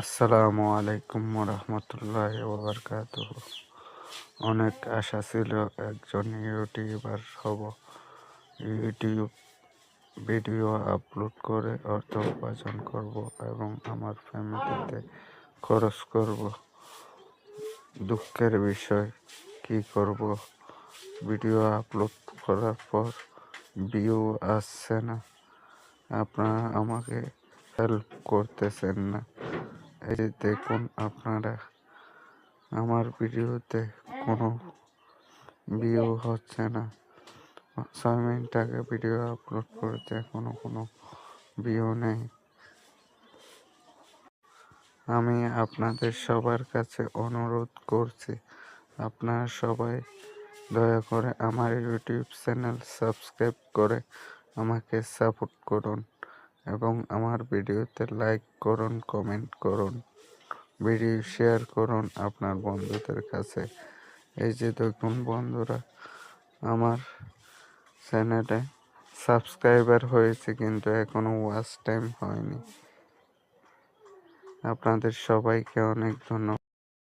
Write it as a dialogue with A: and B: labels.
A: আসসালামু আলাইকুম রহমতুল্লাহ ওবরকাত অনেক আশা ছিল একজন ইউটিউবার হব। ইউটিউব ভিডিও আপলোড করে অর্থ উপার্জন করব এবং আমার ফ্যামিলিতে খরচ করব। দুঃখের বিষয়, কি করব? ভিডিও আপলোড করার পর ভিউ আসছে না। আপনারা আমাকে হেল্প করতেছেন না। এই যে দেখুন আপনারা, আমার ভিডিওতে কোনো ভিউ হচ্ছে না। আগে ভিডিও আপলোড করতে কোনো কোনো ভিউ নেই। আমি আপনাদের সবার কাছে অনুরোধ করছি, আপনারা সবাই দয়া করে আমার ইউটিউব চ্যানেল সাবস্ক্রাইব করে আমাকে সাপোর্ট করুন। এবং আমার ভিডিওতে লাইক করুন, কমেন্ট করুন, ভিডিও শেয়ার করুন আপনার বন্ধুদের কাছে। এই যে দেখুন বন্ধুরা, আমার চ্যানেলে সাবস্ক্রাইবার হয়েছে কিন্তু এখনও ওয়াচ টাইম হয়নি। আপনাদের সবাইকে অনেক ধন্যবাদ।